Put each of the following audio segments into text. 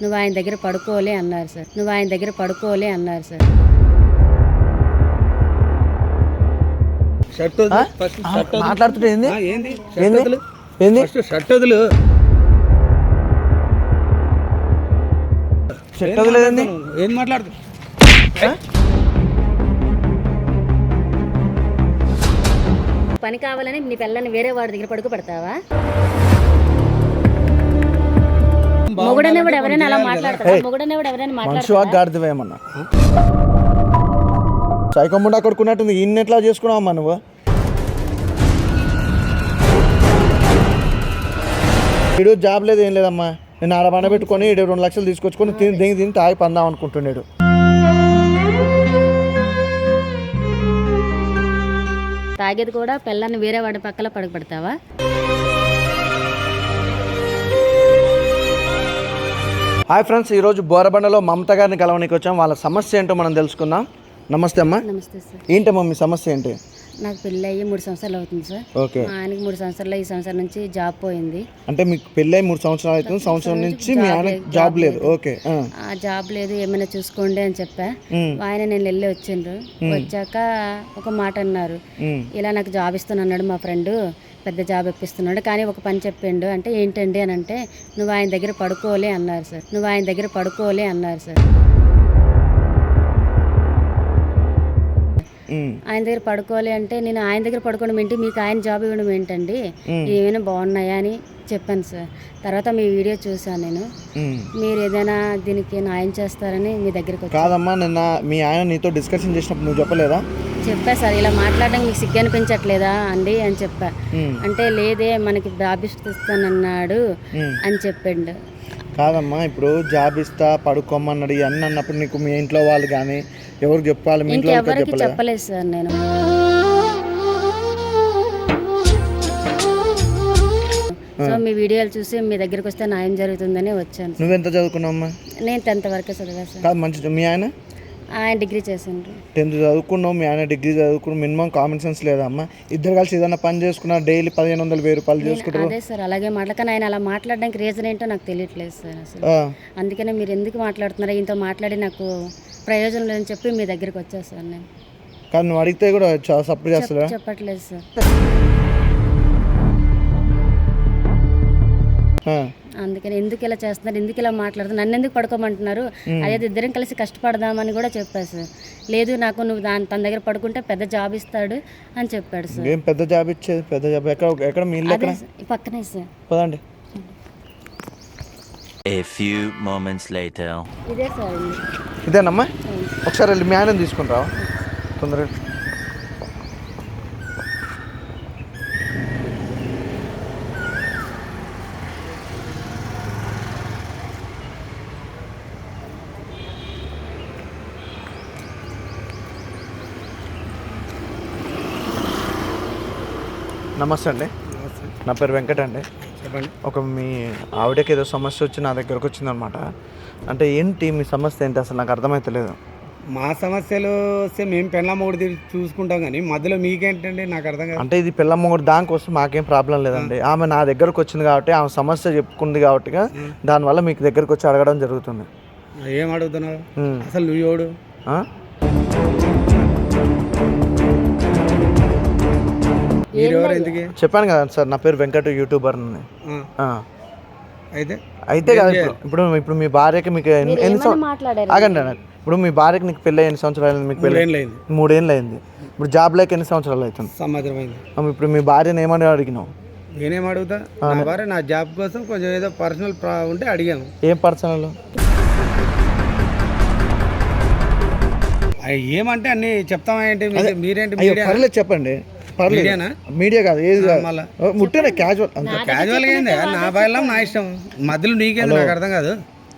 నువ్వు ఆయన దగ్గర పడుకోలే అన్నారు సార్. నువ్వు ఆయన దగ్గర పడుకోలే అన్నారు సార్. షర్ట్. మాట్లాడుతుంటే ఏంది? ఏంది? షర్ట్? వదిలు. షర్ట్ వదిలేదండి ఏం మాట్లాడుతు పని కావాలని నీ పిల్లని వేరే వాడి దగ్గర పడుకోబెడతావా? మొగుడనేవాడు ఎవరైనా అలా మాట్లాడతారా మొగుడనేవాడు ఎవరైనా మనిషి మాట్లాడతారా వాక్ గాడిదవే ఏమన్నా సైకమ్ముండా కొడుకున్నట్టుంది ఇన్ని ఎట్లా చేసుకున్నావమ్మా నువ్వు? ఇడు జాబ్ లేదు ఏం లేదమ్మా. నేను ఆడ పండ పెట్టుకొని ఈడు రెండు లక్షలు తీసుకొచ్చుకొని తిని దిగి తిని తాగి పందాం అనుకుంటున్నాడు. తాగేది కూడా పిల్లని వేరే వాడి పక్కల పడుకోబెడతావా హాయ్ ఫ్రెండ్స్ ఈరోజు బోరబండలో మమత గారిని కలవనికి వచ్చాం. వాళ్ళ సమస్య ఏంటో మనం తెలుసుకుందాం. నమస్తే అమ్మా. నమస్తే సార్. ఏంటమ్మా మీ సమస్య ఏంటి? నాకు పెళ్ళి అయ్యి మూడు సంవత్సరాలు అవుతుంది సార్. ఓకే. మా ఆయనకి మూడు సంవత్సరాలు ఈ సంవత్సరం నుంచి జాబ్ పోయింది. అంటే మీకు పెళ్ళై మూడు సంవత్సరాలు అవుతుంది సంవత్సరం నుంచి మీ ఆయన జాబ్ లేదు. ఓకే ఆ. జాబ్ లేదు ఏమైనా చూసుకోండి అని చెప్పా. ఆయన నేను వెళ్ళి వచ్చిండ్రు. వచ్చాక ఒక మాట అన్నారు. ఇలా నాకు జాబ్ ఇస్తున్నాడు మా ఫ్రెండ్. పెద్ద జాబ్ ఇప్పిస్తున్నాడు. కానీ ఒక పని చెప్పిండు అంటే ఏంటండి అని అంటే నువ్వు ఆయన దగ్గర పడుకోలే అన్నారు సార్. నువ్వు ఆయన దగ్గర పడుకోలే అన్నారు సార్. ఆయన దగ్గర పడుకోవాలి అంటే నేను ఆయన దగ్గర పడుకోవడం ఏంటి? మీకు ఆయన జాబ్ ఇవ్వడం ఏంటండి? ఏమైనా బాగున్నాయా అని చెప్పాను సార్. తర్వాత మీ వీడియో చూసాను నేను. మీరు ఏదైనా దీనికి న్యాయం చేస్తారని మీ దగ్గరికి వచ్చి కాదమ్మా నిన్న మీ ఆయన నీతో డిస్కషన్ చేసినప్పుడు నువ్వు చెప్పలేదా? చెప్పా సార్ ఇలా మాట్లాడడానికి మీకు సిగ్గు అనిపించట్లేదా అండి అని చెప్పా. అంటే లేదే మనకి ఉమ్. అని చెప్పిండు. కాదమ్మా ఇప్పుడు జాబ్ ఇస్తా పడుకోమన్నాడు ఇవన్నీ అన్నప్పుడు నీకు మీ ఇంట్లో వాళ్ళు కానీ ఎవరు చెప్పాలి? మీ ఇంట్లో చెప్పలేదా? సార్ నేను. సో మీ వీడియోలు చూసి మీ దగ్గరికి వస్తే న్యాయం జరుగుతుందని వచ్చాను నువ్వెంత చదువుకున్నావమ్మా? నేను టెన్త్ వరకే చదివా సార్. మంచి మీ ఆయన? ఆయన డిగ్రీ చేసిండ్రు. టెన్త్ చదువుకున్నావు మీ ఆయన డిగ్రీ చదువుకున్నావు మినిమం కామన్ సెన్స్ లేదా అమ్మా ఇద్దరు కలిసి ఏదైనా పని చేసుకున్నా డైలీ పదిహేను వందలు వెయ్యి రూపాయలు చేసుకుంటారు. అదే సార్ అలాగే మాట్లా కానీ ఆయన అలా మాట్లాడడానికి రీజన్ ఏంటో నాకు తెలియట్లేదు సార్ అసలు. అందుకనే మీరు ఎందుకు మాట్లాడుతున్నారో? ఇంతో మాట్లాడి నాకు ప్రయోజనం లేదని చెప్పి మీ దగ్గరికి వచ్చా సార్ నేను. కానీ నువ్వు అడిగితే కూడా చాలా సపోర్ట్ చేస్తారా చెప్పట్లేదు సార్. అందుకని ఎందుకు ఇలా చేస్తున్నారు ఎందుకు ఇలా మాట్లాడుతున్నారు నన్ను ఎందుకు పడుకోమంటున్నారు అదే ఇద్దరం కలిసి కష్టపడదామని కూడా చెప్పారు సార్. లేదు నాకు నువ్వు దాని తన దగ్గర పడుకుంటే పెద్ద జాబ్ ఇస్తాడు అని చెప్పాడు సార్. ఏం పెద్ద జాబ్ ఇచ్చేది? పెద్ద జాబ్. ఎక్కడ ఎక్కడ? మీ ఇల్లు పక్కనే సార్. పదండి. A few moments later. ఇదే సార్. ఇదేనమ్మా? ఒకసారి వెళ్ళి మీ ఆయన తీసుకుంటావా తొందరగా నమస్తే అండి. నా పేరు వెంకట అండి. చెప్పండి. ఒక మీ ఆవిడకి ఏదో సమస్య వచ్చి నా దగ్గరకు వచ్చిందనమాట అంటే ఏంటి మీ సమస్య ఏంటి? అసలు నాకు అర్థమవుతలేదు మా సమస్యలు వస్తే మేము పెళ్ళ మూడు చూసుకుంటాం కానీ మధ్యలో మీకేంటండి? నాకు అర్థం కాదు. అంటే ఇది పిల్ల మొగుడు దానికోసం మాకేం ప్రాబ్లం లేదండి. ఆమె నా దగ్గరకు వచ్చింది కాబట్టి ఆమె సమస్య చెప్పుకుంది కాబట్టి దానివల్ల మీకు దగ్గరకు వచ్చి అడగడం జరుగుతుంది. ఏం అడుగుతున్నావు. అసలు నువ్వు చెప్పాను కదా సార్ నా పేరు వెంకట యూట్యూబర్ అని. అయితే? అయితే కదా ఇప్పుడు ఇప్పుడు మీ భార్యకి మీకు ఎన్ని ఎన్ని ఏమని సంవ- మాట్లాడారు? ఆగండి అన్న. ఇప్పుడు మీ భార్యకి నీకు పెళ్ళి ఎన్ని సంవత్సరాలు మీకు పెళ్ళి ఏం లేదు మూడేళ్ళు అయింది ఇప్పుడు జాబ్ లేక ఎన్ని సంవత్సరాలు అవుతుంది? సంవత్సరం అయింది ఇప్పుడు మీ భార్యను ఏమని అడిగినావు? నేనేం అడుగుతా? నా భార్య నా జాబ్ కోసం కొంచెం ఏదో పర్సనల్ ప్రా ఉంటే అడిగాను. ఏం పర్సనల్? ఏమంటే అన్ని చెప్తామా ఏంటి? మీరు- మీరేంటి పర్లేదు చెప్పండి. పర్లేదు. మీడియానా? మీడియా కాదు ఏది కాదు. ముట్టేనే క్యాజువల్ అంతే. క్యాజువల్గా ఏంది? నా బయలం నా ఇష్టం. మధ్యలో నీకేంది నాకు అర్థం కాదు?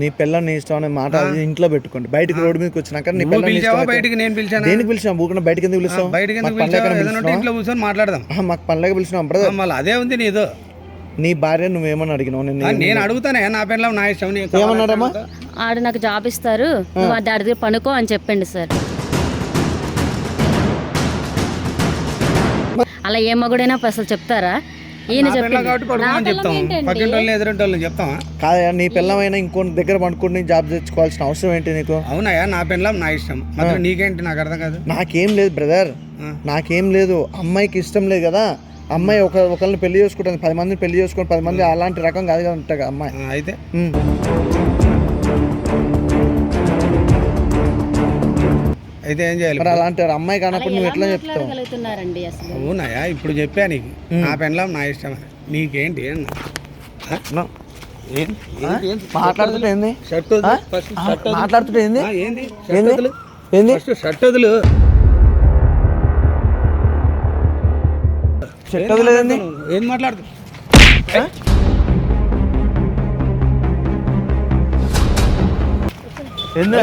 నీ పిల్లని నీ ఇష్టం అనే మాట ఇంట్లో పెట్టుకోండి. బయటికి రోడ్డు మీదకి వచ్చినాక నీ పిల్లని బయటికి నేను పిలిచాను? దేనికి పిలిచినా ఊకుండా బయటికి ఎందుకు పిలుస్తాం బయటికి? ఇంట్లో కూర్చొని మాట్లాడదాం. మాకు పనులేక పిలిచినాం బ్రదర్ మళ్ళీ అదే ఉంది నీదో. నీ భార్య నువ్వేమని అడిగినావు? నేను నేను అడుగుతానే నా పెళ్ళం నా ఇష్టం. నీకు ఏమన్నాడమ్మా? ఆడు నాకు జాబ్ ఇస్తారు. నువ్వు దగ్గర పనుకో అని చెప్పండి సార్ అలా ఏ మగుడైనా అసలు చెప్తారా? ఈయన పిల్ల. కాబట్టి నా పిల్లం పిల్లమైనా ఇంకోటి దగ్గర పడుకుని జాబ్ తెచ్చుకోవాల్సిన అవసరం ఏంటి నీకు? అవునయ్యా నా పెళ్ళం నా ఇష్టం. నీకేంటి? నాకు అర్థం కాదు. నాకేం లేదు బ్రదర్. నాకేం లేదు. అమ్మాయికి ఇష్టం లేదు కదా. అమ్మాయి ఒక ఒకరిని పెళ్ళి చేసుకుంటుంది. పది మందిని పెళ్ళి చేసుకుని పది మంది అలాంటి రకం కాదు కదా ఉంటాయి కదా అమ్మాయి అయితే? అయితే ఏం చేయాలి? మరి అలాంటి అమ్మాయి కానప్పుడు నువ్వు ఎట్లా చెప్తావు? మాట్లాడగలుగుతున్నారండి అసలు? అవునయ్యా ఇప్పుడు చెప్పా నీకు. నా పెళ్ళం నా ఇష్టం. నీకేంటి? అన్న ఆ? నా- ఏం- ఏంటి? ఏంటి? మాట్లాడుతుంటే ఏంది? షర్ట్. మాట్లాడుతుంటే ఏంది? ఏంది? షర్ట్ ఏంది? వదిలు. షర్ట్ వదిలేదండి ఏం మాట్లాడుతు? ఏంది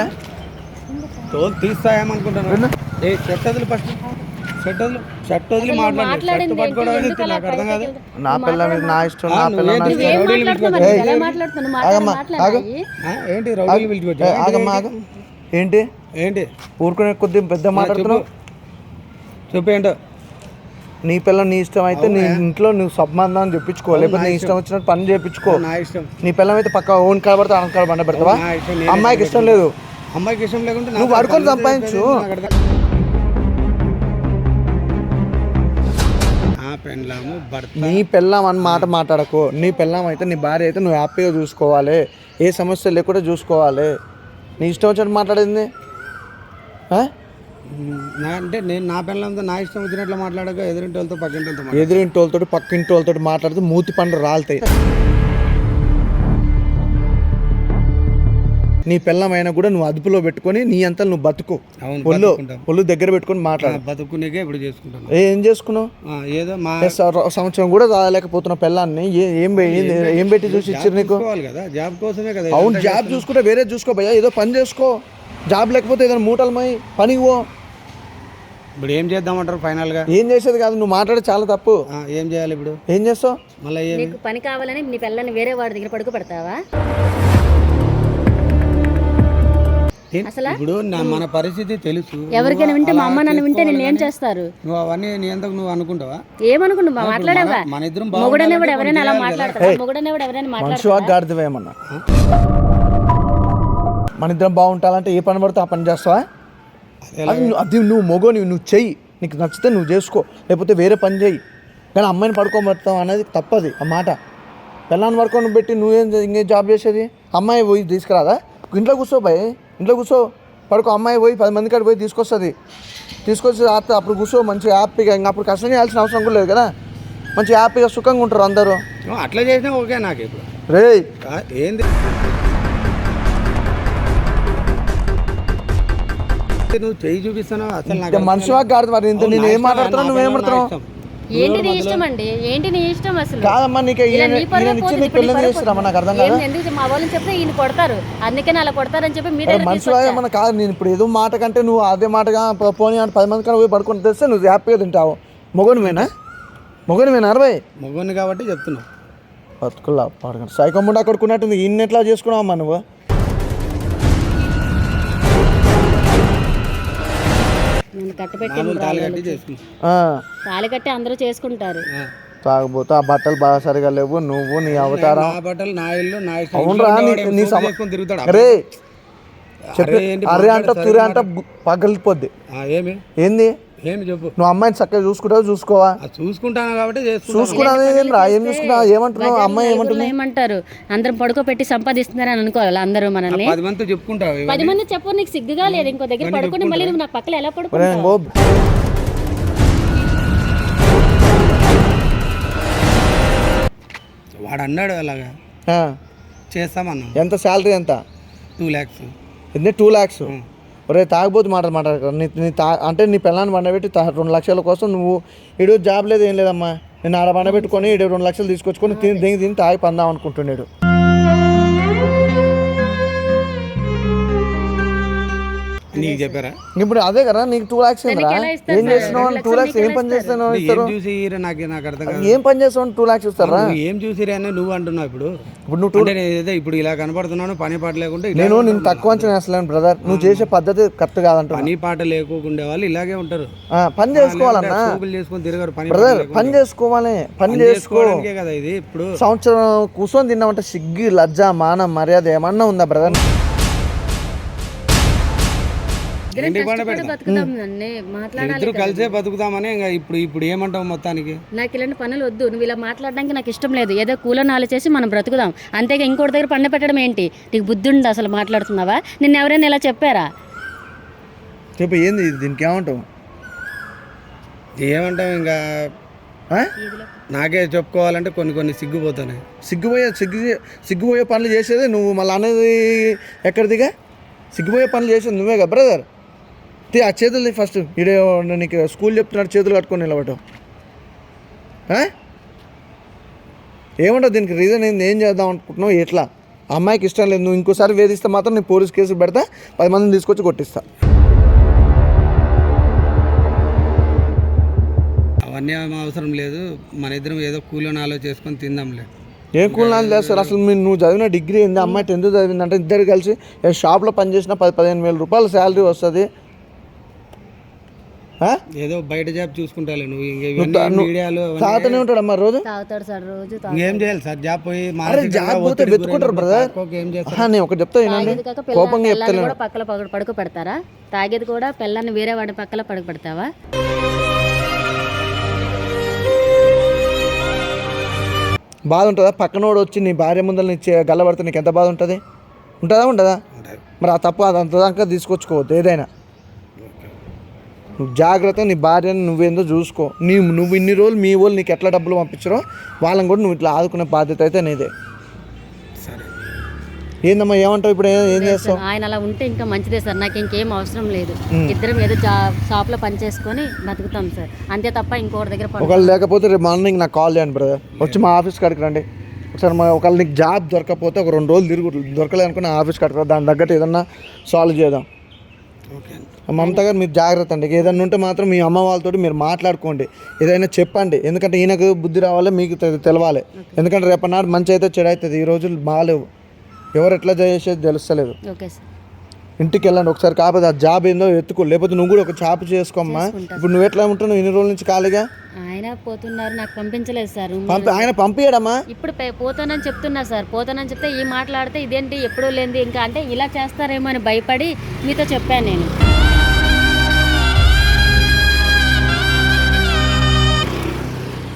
తోలు తీస్తాయేమనుకుంటాను ఏ షర్ట్ వదిలి ఫస్ట్ షర్ట్ వదిలి. షర్ట్ వదిలి మాట్లాడు. షర్ట్ నాకు అర్థం కాదు. నా పిల్ల మీద నా ఇష్టం నా పిల్ల నా? ఇష్టం. ఆగమ్మా, ఆగు. ఏంటి? రౌడీలు పిలిచిపెట్టా ఏ, ఆగమ్మా ఆగు. ఏంటి? ఏంటి? ఊరుకునే కొద్ది పెద్ద మాట్లాడుతున్నావు? చెప్పు. ఏంటో. నీ పిల్ల నీ ఇష్టం అయితే నీ ఇంట్లో నువ్వు సంబంధం చెప్పించుకో. లేకపోతే నీ ఇష్టం? వచ్చినట్టు పని చేయించుకో. నా ఇష్టం. నీ పిల్లం అయితే పక్క ఓన్ కలబడితే ఆన కలబడి పెడతావా? అమ్మాయికి ఇష్టం లేదు. అమ్మాయికి ఇష్టం లేకుంటే నువ్వు పడుకొని సంపాదించు. నా పిల్లం అని మాట మాట్లాడకు. నీ పిల్లం అయితే నీ భార్య అయితే నువ్వు హ్యాపీగా చూసుకోవాలి. ఏ సమస్య లేకుండా చూసుకోవాలి. నీ ఇష్టం వచ్చినట్టు మాట్లాడింది? ఆ? నా అంటే నేను నా పిల్లలతో నా ఇష్టం వచ్చినట్లు మాట్లాడక ఎదురింటి వాళ్ళతో పక్కింటి వాళ్ళతో మాట్లాడ ఎదురింటి వాళ్ళతో పక్కింటి వాళ్ళతో మాట్లాడితే మూతి పండు రాలుతాయి. నీ పిల్లమైనా కూడా నువ్వు అదుపులో పెట్టుకొని నీ అంతా నువ్వు బతుకు. బతుకుంటాం. ఒళ్ళు దగ్గర పెట్టుకొని మాట్లాడు. బతుకునేకే ఇప్పుడు చేసుకుంటాను ఏ, చేసుకున్నావు? ఆ, ఏదో మా సంవత్సరం కూడా రాలేకపోతున్న పిల్లాన్ని ఏ- ఏం పె- ఏం- ఏం పెట్టి చూసి ఇచ్చారు నీకు? కదా జాబ్ కోసమే కదా అవును జాబ్ చూసుకుంటే వేరే చూసుకో భయ్యా ఏదో పని చేసుకో. జాబ్ లేకపోతే ఏదైనా మూటలు మై పనికి పో. ఇప్పుడు ఏం చేద్దామంటారు ఫైనల్గా ఏం చేసేది కాదు నువ్వు మాట్లాడే చాలా తప్పు. ఆ, ఏం చేయాలి ఇప్పుడు? ఏం చేస్తావు? మళ్ళీ పని కావాలని నీ పిల్లని వేరే వాడి దగ్గర పడుకో పెడతావా అసలా? ఇప్పుడు నా- మన పరిస్థితి తెలుసు. ఎవరికైనా వింటే మా అమ్మ నన్ను వింటే నేను ఏం చేస్తారు? నువ్వు అవన్నీ నీ అంతకు నువ్వు అనుకుంటావా? ఏమనుకుంటు మాట్లాడేవా? మన ఇద్దరం మొగుడనేవాడు ఎవరైనా అలా. మాట్లాడతారా? మొగుడనేవాడు ఎవరైనా మాట్లాడతారా? మన ఇద్దరం బాగుంటాలంటే ఏ పని పడితే ఆ పని చేస్తావా? అది నువ్వు- మొగో నువ్వు నువ్వు చెయ్యి. నీకు నచ్చితే నువ్వు చేసుకో. లేకపోతే వేరే పని చెయ్యి. కానీ అమ్మాయిని పడుకోబెడతావు అనేది తప్పది ఆ మాట. పిల్లాన్ని పడుకొని పెట్టి నువ్వేం ఇంకేం జాబ్ చేసేది? అమ్మాయి పోయి తీసుకురాదా? ఇంట్లో కూర్చో భయ్ ఇంట్లో కూర్చో. పడుకో అమ్మాయి పోయి పది మంది కాడ పోయి తీసుకొస్తుంది. తీసుకొచ్చి రాత్రి అప్పుడు కూర్చో మంచిగా హ్యాపీగా ఇంకా అప్పుడు కష్టం చేయాల్సిన అవసరం కూడా లేదు కదా. మంచి హ్యాపీగా సుఖంగా ఉంటారు అందరూ. అట్లా చేసినా ఓకే నాకు ఇప్పుడు. రేయ్. ఆ, ఏంది? నువ్వు చెయ్యి చూపిస్తున్నావు? అసలు మనిషి వాక్ గాడిద మరి ఇంత నేను ఏం మాట్లాడుతున్నావు నువ్వేం మాట్లాడుతున్నావు. ఏంటి నీ ఇష్టం అండి? ఏంటి నీ ఇష్టం అసలు? కాదమ్మా నీకు ఇచ్చి నాకు అర్థం. కాదా? ఎందుకు మా వాళ్ళని చెప్తే ఈయన కొడతారు. అందుకని అలా కొడతారని చెప్పి మీ అరే దగ్గర మనిషి ఏమన్నా కాదు నేను ఇప్పుడు ఏదో మాట కంటే నువ్వు అదే మాటగా పోనీ అంటే పది మంది కన్నా పోయి పడుకొని తెస్తే నువ్వు హ్యాపీగా తింటావు. మొగనుమేనా మొగనుమేనా అరవై? మొగ్గుని కాబట్టి చెప్తున్నావు బతుకుల్లా పడకండి సైకమ్ముండా కొడుకున్నట్టుంది ఇన్ని ఎట్లా చేసుకున్నావమ్మా నువ్వు? తాళి కట్టి అందరూ చేసుకుంటారు. తాగబోతూ ఆ బట్టలు బాగా సరిగా లేవు. నువ్వు నీ అవతారం. అవునరా నీ అరే చెప్పి అంట తురే సరే అంట పగిలిపోద్ది. ఆ, ఏమి? ఏంది? ఏమి చెప్పు? నువ్వు అమ్మాయిని చక్కగా చూసుకుంటావు చూసుకోవా? చూసుకుంటాను కాబట్టి ఏం రా ఏం చూసుకున్నావు ఏమంటున్నావు? అమ్మాయి ఏమంటుంది? నలుగురిలో ఏమంటారు? అందరం పడుకోబెట్టి సంపాదిస్తున్నారని అనుకోవాలి అందరూ మనల్ని? పది మందితో చెప్పుకుంటావు పది మంది చెప్పు నీకు సిగ్గుగా లేదు. ఇంకో దగ్గర పడుకుని మళ్ళీ నువ్వు నా పక్కన ఎలా పడుకుంటావు? గో వాడు అన్నాడు అలాగా. ఆ, చేస్తామన్నాం. ఎంత శాలరీ ఎంత? టూ ల్యాక్స్. ఎన్ని? టూ ల్యాక్స్. ఒరే తాగబోతు మాట మాట్లాడక నీ నీ తా అంటే నీ పిల్లని పండబెట్టి రెండు లక్షల కోసం నువ్వు ఇడు జాబ్ లేదు ఏం లేదమ్మా. నేను ఆడ పండబెట్టుకొని ఇడు రెండు లక్షలు తీసుకొచ్చుకొని తిని దిగి తిని తాగి పందాం అనుకుంటున్నాడు. నీకు చెప్పారా? ఇప్పుడు అదే కదా నీకు టూ లాక్స్ ఏంద్రా ఏం? చేస్తున్నావు? టూ లక్షలు లాక్స్ ఏం పని ఎలా చేస్తాను నువ్వు ఇస్తారు ఏం చూసి నాకు నాకు అర్థం కాదు. ఏం పని చేస్తావు టూ లాక్స్ ఇస్తారా? ఏం చూసిరా అని నువ్వు అంటున్నావు ఇప్పుడు. ఇప్పుడు నువ్వు ఏదో ఇప్పుడు ఇలా కనపడుతున్నాను పని పాట లేకుంటే ఇలా నేను నేను తక్కువ అంచనా వేస్తలేను బ్రదర్ నువ్వు చేసే పద్ధతి కరెక్ట్ కాదంటున్నా. పని పాట లేకుండా వాళ్ళు ఇలాగే ఉంటారు. ఆ, పని చేసుకోవాలన్నా చేసుకొని తిరగరు పని బ్రదర్ లేకుండా. పని చేసుకోవాలి పని పని చేసుకో. చేసుకోవడానికే కదా ఇది ఇప్పుడు. సంవత్సరం కూర్చొని తిన్నామంటే సిగ్గు లజ్జ మానం మర్యాద ఏమన్నా ఉందా బ్రదర్ ఇద్దరం కలిసే బతుకుతామని ఇంకా ఇప్పుడు ఇప్పుడు ఏమంటావు మొత్తానికి? నాకు ఇలాంటి పనులు వద్దు. నువ్వు ఇలా మాట్లాడడానికి నాకు ఇష్టం లేదు. ఏదో కూలనాలు చేసి మనం బ్రతుకుదాం. అంతేగా ఇంకోటి దగ్గర పండ పెట్టడం ఏంటి? నీకు బుద్ధి ఉంది అసలు మాట్లాడుతున్నావా? నిన్న ఎవరైనా ఇలా చెప్పారా? చెప్పు ఏంది ఇది? దీనికి ఏమంటావు? ఏమంటావు ఇంకా? ఆ? నాకే చెప్పుకోవాలంటే కొన్ని కొన్ని సిగ్గుపోతున్నాయి. సిగ్గుపోయే సిగ్గు సిగ్గుపోయే పనులు చేసేది నువ్వు మళ్ళీ అనేది ఎక్కడిదిగా? సిగ్గుపోయే పనులు చేసేది నువ్వే కదా బ్రదర్ తీ ఆ చేతులు ఫస్ట్. ఇడే నీకు స్కూల్ చెప్తున్నాడు చేతులు కట్టుకొని నిలబడు ఆ? ఏమంటావు దీనికి రీజన్ ఏంది? ఏం చేద్దాం అనుకుంటున్నావు? ఎట్లా? అమ్మాయికి ఇష్టం లేదు. నువ్వు ఇంకోసారి వేధిస్తే మాత్రం నేను పోలీస్ కేసు పెడతా పది మందిని తీసుకొచ్చి కొట్టిస్తా. అవన్నీ అవసరం లేదు. మన ఇద్దరం ఏదో కూలీని ఆలో చేసుకొని తిందాంలే. ఏం కూలినాలు చేస్తారు అసలు మీరు నువ్వు చదివిన డిగ్రీ ఏంది? అమ్మాయి టెన్త్ చదివింది అంటే ఇద్దరు కలిసి షాప్లో పనిచేసిన పది పదిహేను వేల రూపాయలు శాలరీ వస్తుంది? ఏదో బయట జాబ్ చూసుకుంటాలే నువ్వు. మీడియాలో తాగుతూనే ఉంటాడు అమ్మ రోజు? తాగుతాడు సార్ రోజు ఇంకేం చేయాలి సార్? జాబ్ పోయి జాబ్ పోతే వెతుకుంటారు బ్రదర్ ఏం చేస్తారు? ఆహా, నేను ఒకటి చెప్తా వినండి. కోపంగా చెప్తాను కూడా పక్కల పడుకో పెడతారా? తాగేది కూడా పిల్లని వేరే వాడి పక్కల పడుకో పెడతావా? బాధ ఉంటుందా పక్కనోడు వచ్చి నీ భార్య ముందర నీ గల్లబడితే నీకు ఎంత బాధ ఉంటుంది ఉంటుందా ఉండదా. ఉంటాయి. మరి ఆ తప్పు అదంత దాకా తీసుకొచ్చుకోవద్దు ఏదైనా. నువ్వు జాగ్రత్త నీ భార్యని నువ్వేందో చూసుకో. నీ నువ్వు ఇన్ని రోజులు మీ వాళ్ళు నీకు ఎట్లా డబ్బులు పంపించారో వాళ్ళని కూడా నువ్వు ఇట్లా ఆదుకునే బాధ్యత అయితే నీదే. సరే. ఏందమ్మా ఏమంటావు ఇప్పుడు? ఏం ఏం చేస్తావు? ఆయన అలా ఉంటే ఇంకా మంచిదే సార్. నాకు ఇంకేం అవసరం లేదు. ఇద్దరం ఏదో జా షాప్లో పని చేసుకొని బతుకుతాం సార్. అంతే తప్ప ఇంకొకటి దగ్గర ఒకళ్ళు లేకపోతే రేపు మార్నింగ్ నాకు కాల్ చేయండి బ్రదర్ వచ్చి మా ఆఫీస్ కాడికి రండి. ఒకసారి మా ఒకళ్ళు నీకు జాబ్ దొరకకపోతే ఒక రెండు రోజులు తిరుగు దొరకలేదు అనుకుని ఆఫీస్ రా. దాని తగ్గట్టు ఏదన్నా సాల్వ్ చేద్దాం. ఓకే అండి. మమత గారు మీరు జాగ్రత్త అండి. ఏదైనా ఉంటే మాత్రం మీ అమ్మ వాళ్ళతో మీరు మాట్లాడుకోండి. ఏదైనా చెప్పండి. ఎందుకంటే ఈయనకు బుద్ధి రావాలి మీకు తెలవాలి. ఎందుకంటే రేపన్నాడు మంచి అయితే చెడు అవుతుంది. ఈ రోజులు బాగాలేవు. ఎవరు ఎట్లా చేసేది తెలుస్తలేదు. ఇంటికి వెళ్ళండి ఒకసారి కాకపోతే ఆ జాబ్ ఏందో ఎత్తుకో. లేకపోతే నువ్వు కూడా ఒక జాబ్ చేసుకోమ్మా. ఇప్పుడు నువ్వు ఎట్లా ఉంటున్నావు? ఇన్ని రోజుల నుంచి ఖాళీగా? ఆయన పోతున్నారు. నాకు పంపించలేదు సార్ ఆయన పంపించడమ్మా ఇప్పుడు పోతానని చెప్తున్నా సార్. పోతానని చెప్తే ఈ మాట్లాడితే ఇదేంటి? ఎప్పుడూ లేనిది. ఇంకా అంటే ఇలా చేస్తారేమో అని భయపడి మీతో చెప్పాను నేను.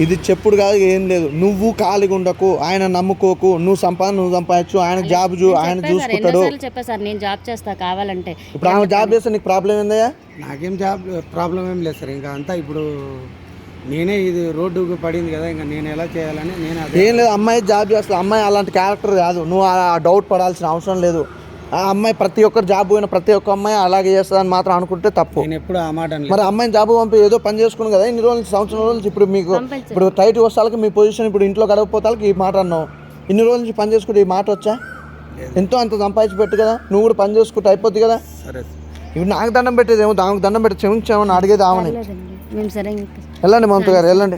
ఇది చెప్పుడు కాదు ఏం లేదు. నువ్వు ఖాళీగా ఉండకు ఆయన నమ్ముకోకు నువ్వు సంపాదన నువ్వు సంపాదించు ఆయన జాబ్ చూ ఆయన చూసుకుంటాడు. చెప్పా సార్ నేను జాబ్ చేస్తా కావాలంటే. ఇప్పుడు ఆమె జాబ్ చేస్తే నీకు ప్రాబ్లం ఏందయ్యా? నాకేం జాబ్ ప్రాబ్లం ఏం లేదు సార్. ఇంకా అంతా ఇప్పుడు నేనే ఇది రోడ్డుకు పడింది కదా ఇంకా నేను ఎలా చేయాలని నేను అదే ఏం లేదు అమ్మాయి జాబ్ చేస్తుంది అమ్మాయి అలాంటి క్యారెక్టర్ కాదు. నువ్వు ఆ డౌట్ పడాల్సిన అవసరం లేదు. ఆ అమ్మాయి ప్రతి ఒక్కరు జాబ్ పోయిన ప్రతి ఒక్క అమ్మాయి అలాగే చేస్తుందని మాత్రం అనుకుంటే తప్పు. నేను ఎప్పుడు ఆ మాట మరి అమ్మాయిని జాబ్ పంపి ఏదో పని చేసుకుని కదా ఇన్ని రోజుల నుంచి సంవత్సరం రోజుల నుంచి ఇప్పుడు మీకు. ఇప్పుడు టైట్ వస్తాలకి మీ పొజిషన్ ఇప్పుడు ఇంట్లో గడవపోతాలకి ఈ మాట అన్నావు. ఇన్ని రోజుల నుంచి పని చేసుకుంటే ఈ మాట వచ్చా? ఎంతో అంత సంపాదించి పెట్టు కదా నువ్వు కూడా పని చేసుకుంటే అయిపోద్ది కదా. సరే. ఇప్పుడు నాకు దండం పెట్టేది ఏమో దానికి దండం పెట్టి క్షమించామని అడిగేది ఇంకా వెళ్ళండి మమత గారు వెళ్ళండి.